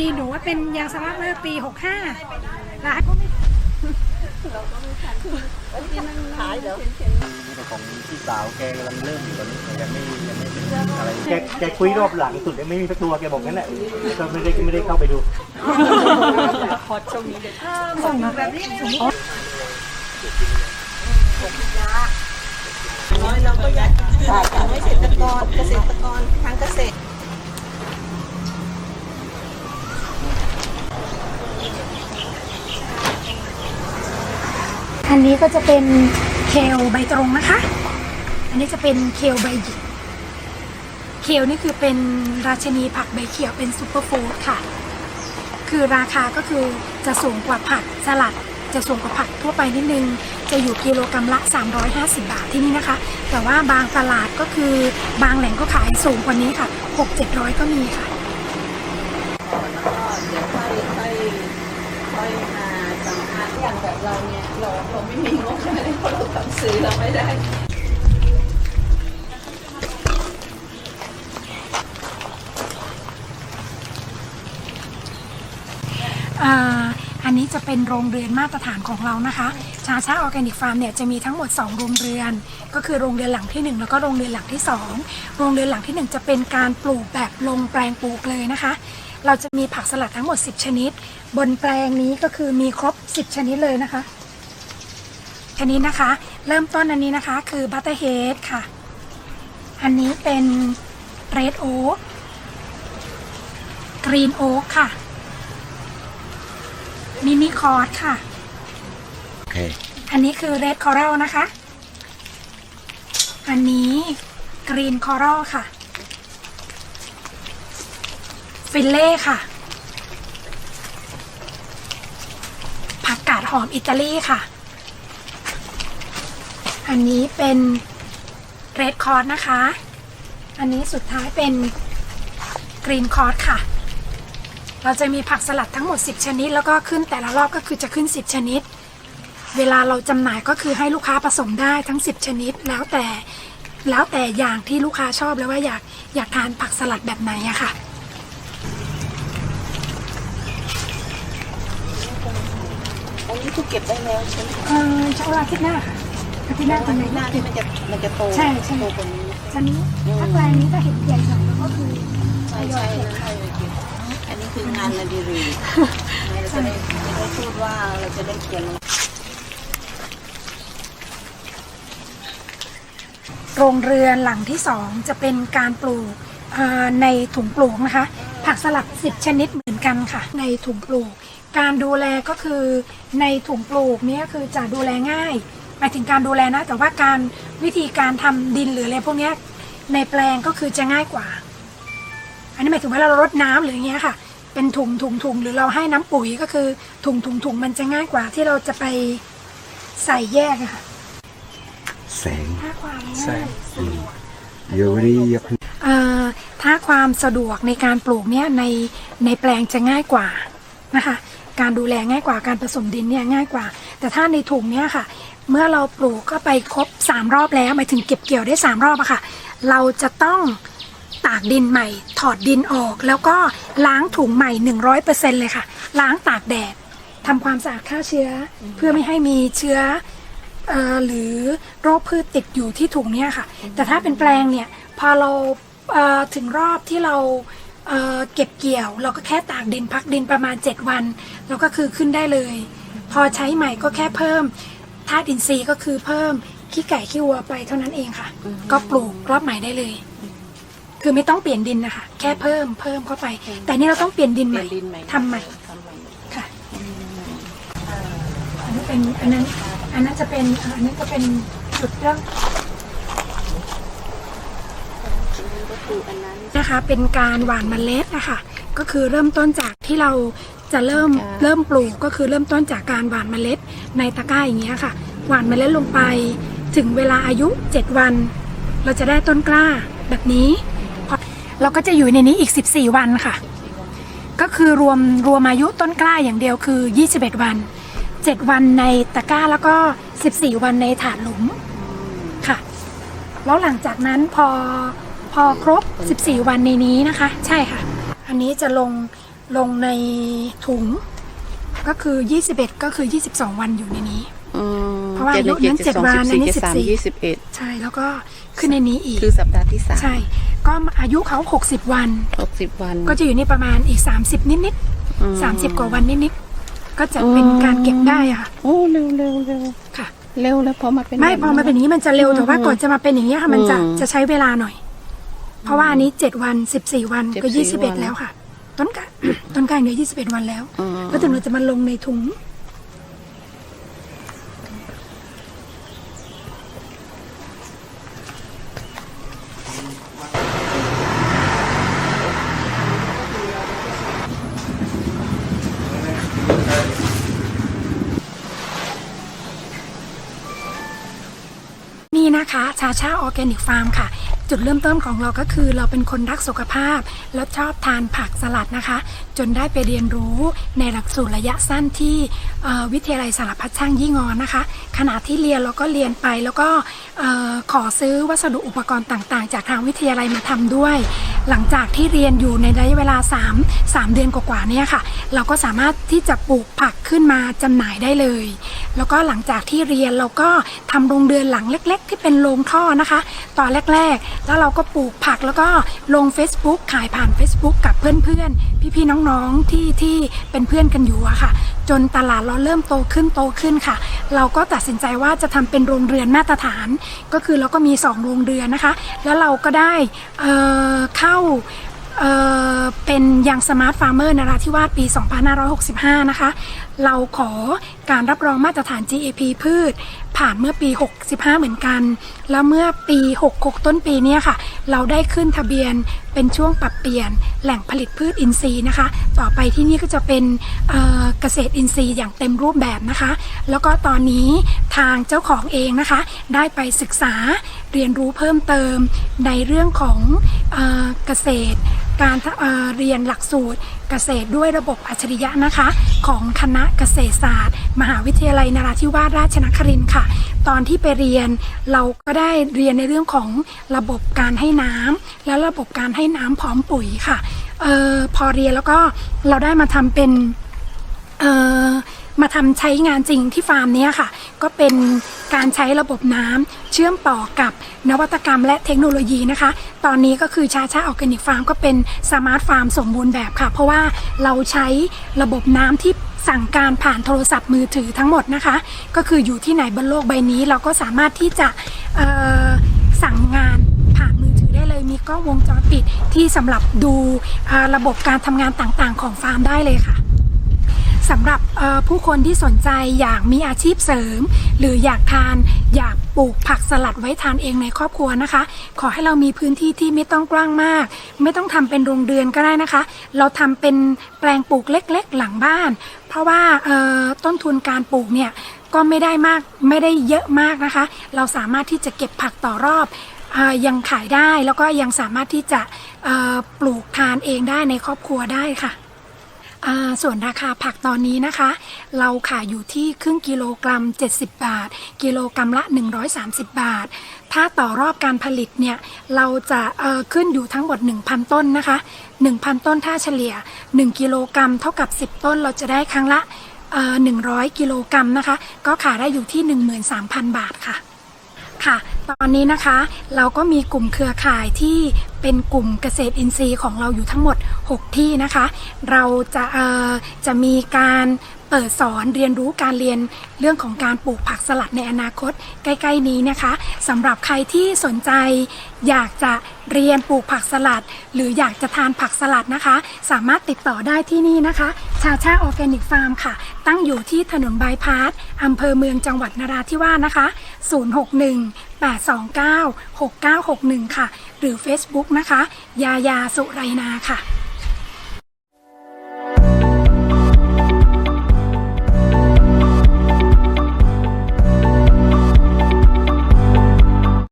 ดีหนูว่าเป็นยางสลักเลิกปี 65ร้านก็ไม่ขายเหรอนี่เป็นของพี่สาวแกกำลังเริ่มอยู่ตอนนี้ยังไม่ยังไม่เป็นอะไรแกแกคุยรอบหลังสุดไม่มีสักตัวแกบอกงั้นแหละก็ไม่ได้ไม่ได้เข้าไปดูฮอตช่วงนี้เด็ดส่งแบบนี้น้อยเราก็อยากทำให้เกษตรกรเกษตรกรทางเกษตร อันนี้ก็จะเป็นเคลใบตรงนะคะ อันนี้จะเป็นเคลใบหยิกเคลนี่คือเป็นราชนีผักใบเขียวเป็นซูเปอร์ฟู้ดค่ะ คือราคาก็คือจะสูงกว่าผักสลัด จะสูงกว่าผักทั่วไปนิดนึง จะอยู่กิโลกรัมละ 350 บาทที่นี่นะคะ แต่ว่าบางตลาดก็คือบางแหล่งก็ขายสูงกว่านี้ค่ะ 6-700 ก็มีค่ะเดี๋ยวค่อยค่อยค่อยมาสัมภาษณ์อย่างแบบเราเนี่ย เราเราไม่มีงบใช่ไหมเพราะเราทำซื้อเราไม่ได้อ่าอันนี้จะเป็นโรงเรือนมาตรฐานของเรานะคะ ชาชาออร์แกนิกฟาร์มเนี่ยจะมีทั้งหมด 2 โรงเรือน ก็คือโรงเรือนหลังที่ 1 แล้วก็โรงเรือนหลังที่ 2 โรงเรือนหลังที่ 1 จะเป็นการปลูกแบบลงแปลงปลูกเลยนะคะ เราจะมีผักสลัดทั้งหมด 10 ชนิด บนแปลงนี้ก็คือมีครบ 10 ชนิดเลยนะคะ ชนิดนะคะ เริ่มต้นอันนี้นะคะ คือบัตเตอร์เฮดค่ะ อันนี้เป็นเรดโอ๊กกรีนโอ๊กค่ะ มินิคอร์สค่ะ โอเค อันนี้คือเรดคอรัลนะคะ อันนี้กรีนคอรัลค่ะ ฟิลเล่ค่ะ ผักกาดหอมอิตาลีค่ะ อันนี้เป็นเรดคอร์สนะคะ อันนี้สุดท้ายเป็นกรีนคอร์สค่ะ เราจะมีผักสลัดทั้งหมด 10 ชนิด แล้วก็ขึ้นแต่ละรอบก็คือจะขึ้น 10 ชนิด เวลาเราจำหน่ายก็คือให้ลูกค้าผสมได้ทั้ง 10 ชนิด แล้วแต่แล้วแต่อย่างที่ลูกค้าชอบเลยว่าอยากอยากทานผักสลัดแบบไหนอะค่ะอันนี้คือเก็บได้แล้วใช่ไหมเออใช้เวลาอาทิตย์หน้าค่ะ อาทิตย์หน้าอัจะนไหนนี้หน้าที่มันจะมันจะโตใช่ใช่ โตกว่านี้ฉันถ้าแปลงนี้ถ้าเห็นใหญ่หน่อยแล้วก็คือใช่ใช่นะใช่เลยเก็บอันนี้คืองานอดิเรกเราจะได้จะได้พูดว่าเราจะได้เขียนโรงเรือนหลังที่สองจะเป็นการปลูกเอ่อในถุงปลูกนะคะ ผักสลัด 10 ชนิดเหมือนกันค่ะ ในถุงปลูก การดูแลก็คือในถุงปลูกเนี้คือจะดูแลง่าย หมายถึงการดูแลนะ แต่ว่าการวิธีการทำดินหรืออะไรพวกเนี้ยในแปลงก็คือจะง่ายกว่า อันนี้หมายถึงว่าเรารดน้ำหรืออย่างเงี้ยค่ะ เป็นถุงถุงถุงหรือเราให้น้ำปุ๋ยก็คือถุงถุงถุงมันจะง่ายกว่าที่เราจะไปใส่แยกอะค่ะแสงถ้าความง่ายสะดวกเยอะดีเยอะเอ่อถ้าความสะดวกในการปลูกเนี่ยในในแปลงจะง่ายกว่านะคะ การดูแลง่ายกว่าการผสมดินเนี่ยง่ายกว่า แต่ถ้าในถุงเนี่ยค่ะ เมื่อเราปลูกก็ไปครบ 3 รอบแล้วหมายถึงเก็บเกี่ยวได้ 3 รอบอะค่ะ เราจะต้องตากดินใหม่ ถอดดินออก แล้วก็ล้างถุงใหม่ 100%เลยค่ะ ล้างตากแดดทำความสะอาดฆ่าเชื้อเพื่อไม่ให้มีเชื้อออหรือโรคพืชติดอยู่ที่ถุงเนี่ยค่ะ แต่ถ้าเป็นแปลงเนี่ยพอเราถึงรอบที่เรา เอ่อเก็บเกี่ยว เราก็แค่ตากดินพักดินประมาณ 7 วัน แล้วก็คือขึ้นได้เลย พอใช้ใหม่ก็แค่เพิ่มธาตุอินทรีย์ก็คือเพิ่มขี้ไก่ขี้วัวไปเท่านั้นเองค่ะ ก็ปลูกรอบใหม่ได้เลย คือไม่ต้องเปลี่ยนดินนะคะ แค่เพิ่มเพิ่มเข้าไป แต่นี่เราต้องเปลี่ยนดินเปใหลี่ม่ยนดินใหม่ทำใหม่ทำใหม่ค่ะอันนี้เป็นอันนั้นอันนั้นจะเป็นอันนี้ก็เป็นจุดเริ่ม ก็คืออั นนั้นนะคะ เป็นการหว่านเมล็ดนะคะก็คือเริ่มต้นจากที่เราจะเริ่มค่ะเริ่มปลูกก็คือเริ่มต้นจากการหว่านเมล็ดในตะกร้าอย่างเงี้ยค่ะ หว่านเมล็ดลงไปถึงเวลาอายุ 7 วัน เราจะได้ต้นกล้าแบบนี้พอเราก็จะอยู่ในนี้อีก 14 วันค่ะ ก็คือรวมรวมอายุต้นกล้าอย่างเดียวคือ 21 วัน 7 วันในตะกร้าแล้วก็ 14 วันในถาดหลุมค่ะ แล้วหลังจากนั้นพอ พอครบ 14 วันในนี้นะคะ ใช่ค่ะ อันนี้จะลงลงในถุง ก็คือ 21 ก็คือ 22 วันอยู่ในนี้อืมเพราะว่าจ็ดหนึ่งอายุนั้นจ็ดเจ็ดสองวันอันนี้เจ็ดสาม14ยี่สิบเอ็ดใช่แล้วก็ขึ้นในนี้อีก คือสัปดาห์ที่สามใช่ ก็อายุเขา 60 วันหกสิบวัน ก็จะอยู่นี่ประมาณอีก 30 นิดอืมๆ30 กว่าวันนิดๆก็จะเป็นการเก็บได้อะค่ะ โอ้เร็วเร็วเร็วค่ะ เร็วแล้วพอมาเป็นไม่แบบพอมาเป็นอย่างนี้มันจะเร็วแต่ว่าอืมก่อนจะมาเป็นอย่างนี้ยค่ะมันจะอืมจะใช้เวลาหน่อย เพราะว่าอันนี้เจ็ดวันสิบสี่วันก็14ยี่สิบวัเอ็ดนแล้วค่ะ ต้นกาต้นกลางเนี่ยยี่สิบเอ็ดวันแล้ว อืมก็ถึงเราจะมาลงในถุง นี่นะคะ ชาชาออร์แกนิกฟาร์มค่ะ จุดเริ่มต้นของเราก็คือเราเป็นคนรักสุขภาพ แล้วชอบทานผักสลัดนะคะ จนได้ไปเรียนรู้ในหลักสูตรระยะสั้นที่วิทยาลัยสารพัดช่างยี่งอนนะคะ ขณะที่เรียนเราก็เรียนไปแล้วก็ขอซื้อวัสดุอุปกรณ์ต่างๆ จากทางวิทยาลัยมาทำด้วย หลังจากที่เรียนอยู่ในระยะเวลา 3 3 เดือนกว่าๆเนี่ยค่ะ เราก็สามารถที่จะปลูกผักขึ้นมาจำหน่ายได้เลย แล้วก็หลังจากที่เรียนเราก็ทำโรงเรือนหลังเล็ก ๆ ที่เป็นโรงท่อนะคะ ตอนแรกๆ แล้วเราก็ปลูกผักแล้วก็ลง Facebook ขายผ่าน Facebook กับเพื่อนๆ พี่ๆน้องๆที่ที่เป็นเพื่อนกันอยู่อะค่ะ จนตลาดเราเริ่มโตขึ้นโตขึ้นค่ะ เราก็ตัดสินใจว่าจะทำเป็นโรงเรือนมาตรฐาน ก็คือเราก็มี 2 โรงเรือนนะคะ แล้วเราก็ได้เเข้าเเป็นยังสมาร์ทฟาร์มเมอร์นราธิวาสปี 2565 นะคะ เราขอการรับรองมาตรฐาน GAP พืช ผ่านเมื่อปี 65 เหมือนกัน แล้วเมื่อปี 66 ต้นปีนี้ค่ะ เราได้ขึ้นทะเบียนเป็นช่วงปรับเปลี่ยนแหล่งผลิตพืชอินทรีย์นะคะ ต่อไปที่นี่ก็จะเป็นเเกษตรอินทรีย์อย่างเต็มรูปแบบนะคะ แล้วก็ตอนนี้ทางเจ้าของเองนะคะ ได้ไปศึกษาเรียนรู้เพิ่มเติมในเรื่องของเออเกษตร การเเรียนหลักสูตรเกษตรด้วยระบบอัจฉริยะนะคะ ของคณะเกษตรศาสตร์ มหาวิทยาลัยนราธิวาสราชนครินทร์ค่ะ ตอนที่ไปเรียนเราก็ได้เรียนในเรื่องของระบบการให้น้ำและระบบการให้น้ำพร้อมปุ๋ยค่ะออพอเรียนแล้วก็เราได้มาทำเป็นเออ มาทำใช้งานจริงที่ฟาร์มนี้ค่ะ ก็เป็นการใช้ระบบน้ำเชื่อมต่อกับนวัตกรรมและเทคโนโลยีนะคะ ตอนนี้ก็คือชาชาออร์แกนิกฟาร์มก็เป็นสมาร์ทฟาร์มสมบูรณ์แบบค่ะ เพราะว่าเราใช้ระบบน้ำที่สั่งการผ่านโทรศัพท์มือถือทั้งหมดนะคะ ก็คืออยู่ที่ไหนบนโลกใบนี้ เราก็สามารถที่จะสั่งงานผ่านมือถือได้เลย มีกล้องวงจรปิดที่สำหรับดูระบบการทำงานต่างๆ ของฟาร์มได้เลยค่ะ สำหรับผู้คนที่สนใจอยากมีอาชีพเสริม หรืออยากทานอยากปลูกผักสลัดไว้ทานเองในครอบครัวนะคะ ขอให้เรามีพื้นที่ที่ไม่ต้องกว้างมาก ไม่ต้องทำเป็นโรงเรือนก็ได้นะคะ เราทำเป็นแปลงปลูกเล็กๆ หลังบ้าน เพราะว่าต้นทุนการปลูกเนี่ยก็ไม่ได้มากไม่ได้เยอะมากนะคะ เราสามารถที่จะเก็บผักต่อรอบออยังขายได้แล้วก็ยังสามารถที่จะปลูกทานเองได้ในครอบครัวได้ค่ะ ส่วนราคาผักตอนนี้นะคะ เราขายอยู่ที่ครึ่งกิโลกรัม 70 บาท กิโลกรัมละ 130 บาท ถ้าต่อรอบการผลิตเนี่ย เราจะขึ้นอยู่ทั้งหมด 1,000 ต้นนะคะ 1,000 ต้นถ้าเฉลี่ย 1 กิโลกรัมเท่ากับ 10 ต้นเราจะได้ครั้งละเอ่อ100 กิโลกรัมนะคะ ก็ขายได้อยู่ที่ 13,000 บาทค่ะค่ะ ตอนนี้นะคะ เราก็มีกลุ่มเครือข่ายที่เป็นกลุ่มเกษตรอินทรีย์ของเราอยู่ทั้งหมด 6 ที่นะคะ เราจะจะมีการ เปิดสอนเรียนรู้การเรียนเรื่องของการปลูกผักสลัดในอนาคตใกล้ ๆ นี้นะคะสำหรับใครที่สนใจ อยากจะเรียนปลูกผักสลัด หรืออยากจะทานผักสลัดนะคะ สามารถติดต่อได้ที่นี่นะคะ ชาชาออร์แกนิกฟาร์มค่ะ ตั้งอยู่ที่ถนนบายพาสอำเภอเมืองจังหวัดนราธิวาสนะคะ 061 829 6961 ค่ะ หรือ Facebook นะคะ ยายาสุไรนาค่ะ